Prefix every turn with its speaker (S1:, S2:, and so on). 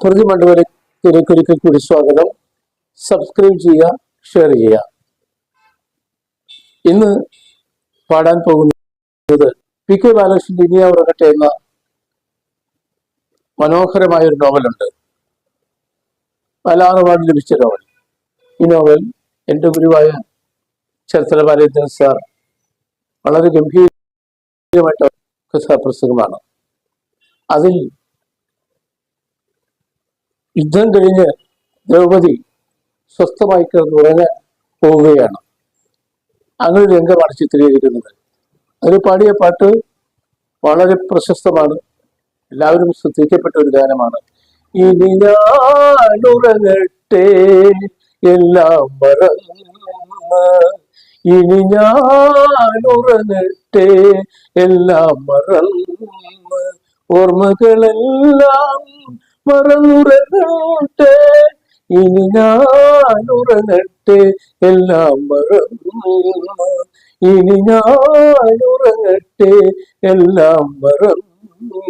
S1: സ്മൃതി മണ്ഡപത്തിലേക്ക് ഒരിക്കൽ കൂടി സ്വാഗതം. സബ്സ്ക്രൈബ് ചെയ്യുക ഷെയർ ചെയ്യുക. ഇന്ന് പാടാൻ പോകുന്നത് പി കെ ബാലകൃഷ്ണൻ ഇനിയ ഉറങ്ങട്ടെ എന്ന മനോഹരമായ ഒരു നോവലുണ്ട്. നാലാം അവാർഡ് ലഭിച്ച നോവൽ. ഈ നോവൽ എന്റെ ഗുരുവായ ചരിത്ര ബാലേന്ദ്രൻ സാർ വളരെ ഗംഭീരമായിട്ട് കഥാപ്രസംഗമാണ് അതിൽ യുദ്ധം കഴിഞ്ഞ് ദ്രൗപദി സ്വസ്ഥമായി കിടന്ന് ഉറങ്ങാൻ പോവുകയാണ്. അങ്ങനെ രംഗമാണ് ചിത്രീകരിക്കുന്നത്. അതിൽ പാടിയ പാട്ട് വളരെ പ്രശസ്തമാണ്. എല്ലാവരും ശ്രദ്ധിക്കപ്പെട്ട ഒരു ഗാനമാണ്. ഇനി ഞാനുറങ്ങട്ടെ എല്ലാം മറന്ന്. ഇനി ഞാനുറങ്ങട്ടെ എല്ലാം മറന്ന്. ഓർമ്മകളെല്ലാം മറന്നുറങ്ങട്ടെ ഇനി ഞാനുറങ്ങട്ടെ. എല്ലാം മറന്നു. ഇനി ഞാനുറങ്ങട്ടെ. എല്ലാം മറന്നു.